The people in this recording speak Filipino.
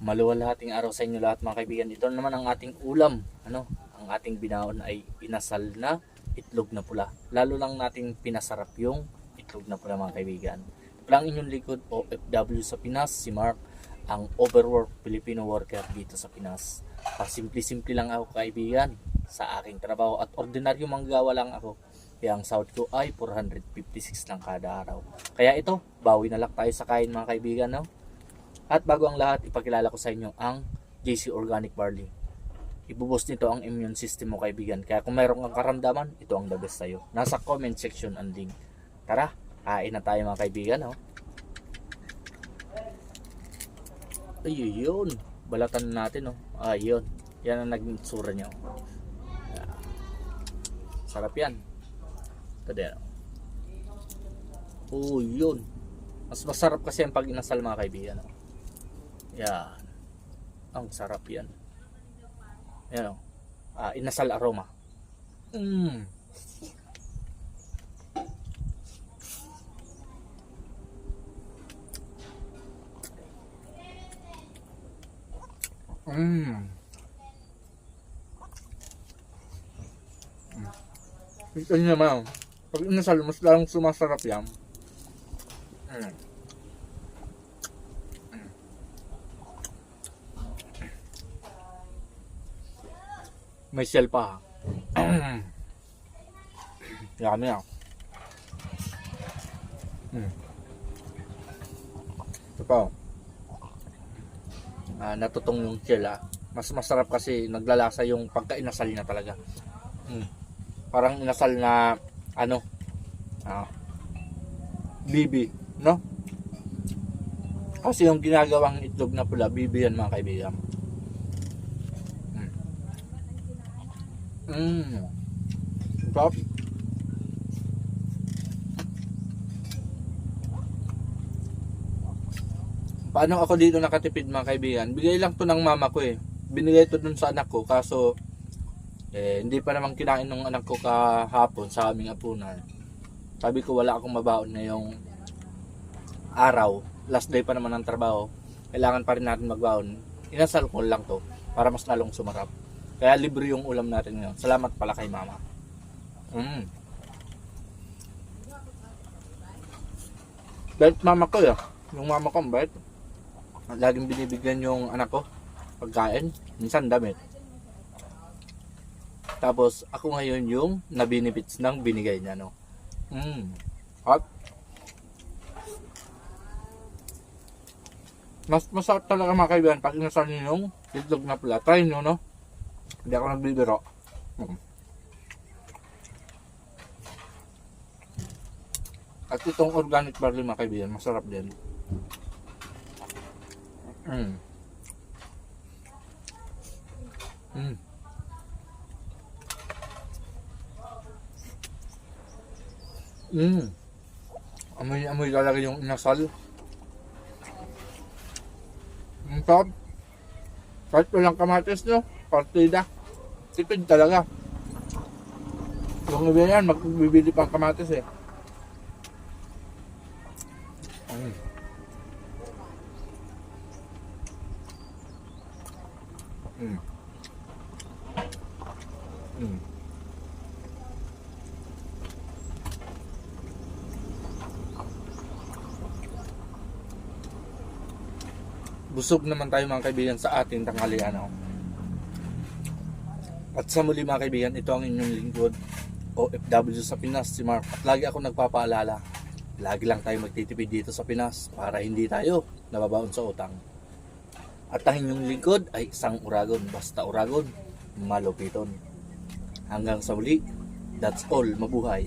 Maluwalhating araw sa inyo lahat mga kaibigan. Ito naman ang ating ulam. Ano? Ang ating binaon ay inasal na itlog na pula. Lalo lang nating pinasarap yung itlog na pula mga kaibigan. Lang inyong likod OFW sa Pinas, si Mark, ang overworked Filipino worker dito sa Pinas. Pasimple-simple lang ako kaibigan sa aking trabaho at ordinaryo manggagawa lang ako. Kaya ang sahod ko ay 456 lang kada araw. Kaya ito, bawi na lang tayo sa kain mga kaibigan. No? At bago ang lahat, ipakilala ko sa inyo ang JC Organic Barley. Ibuboost nito ang immune system mo kaibigan. Kaya kung mayroon kang karamdaman, ito ang the best sa'yo. Nasa comment section ang link. Tara, kain na tayo mga kaibigan. Oh. Ayun, balatan na natin. Oh. Ayun, yan ang naging tsura niya. oh. Sarap yan. Din. Oh, yun. Mas masarap kasi ang pag inasal mga kaibigan. Oh. Yan. Ang sarap yan. Yan o. Ah, inasal aroma. Mm. Mm. Ito nyo naman. Pag inasal, mas lalong sumasarap yan. Mm. May shell pa. Yummy ah. Mm. Ito pa oh. Ah, natutong yung shell ah. Mas masarap kasi naglalasa yung pagka-inasal niya talaga. Mm. Parang inasal na ano ah, bibi, no? Kasi yung ginagawang itlog na pula, bibi yan mga kaibigan. Mmm. Sarap. Paano ako dito nakatipid mga kaibigan? Bigay lang to ng mama ko eh. Binigay to dun sa anak ko kaso eh, hindi pa naman kinain ng anak ko kahapon sa aming apunan. Sabi ko wala akong mabaon ngayong araw. Last day pa naman ng trabaho. Kailangan pa rin natin magbaon. Inasal ko lang to para mas lalong sumarap. Kaya libre yung ulam natin ngayon. Salamat pala kay mama. Mm. Bait mama ko ya. Yung mama ko bait. Laging binibigyan yung anak ko pagkain. Minsan damit. Tapos ako ngayon yung nabinibits ng binigay niya no. Mm. At mas masarap talaga mga kaibigan pag inasal niyo yung itlog na pula. Try nyo no. Hindi ako nagbibiro. Mm. At itong organic barley mga kaibigan, masarap din. Mm. Mm. Mm. Amoy amoy talaga yung inasal. Ang sarap. Kahit walang kamatis no, partida. Tipid talaga. Yung iba yan, magbibili pang kamatis eh. Mm. Mm. Mm. Busog naman tayo mga kaibigan sa ating tanghalian. oh. At sa muli mga kaibigan, ito ang inyong lingkod OFW sa Pinas, si Mark. At lagi ako nagpapaalala, lagi lang tayo magtitipid dito sa Pinas para hindi tayo nababaon sa utang. At ang inyong lingkod ay isang uragon, basta uragon, malupiton. Hanggang sa muli, that's all, mabuhay.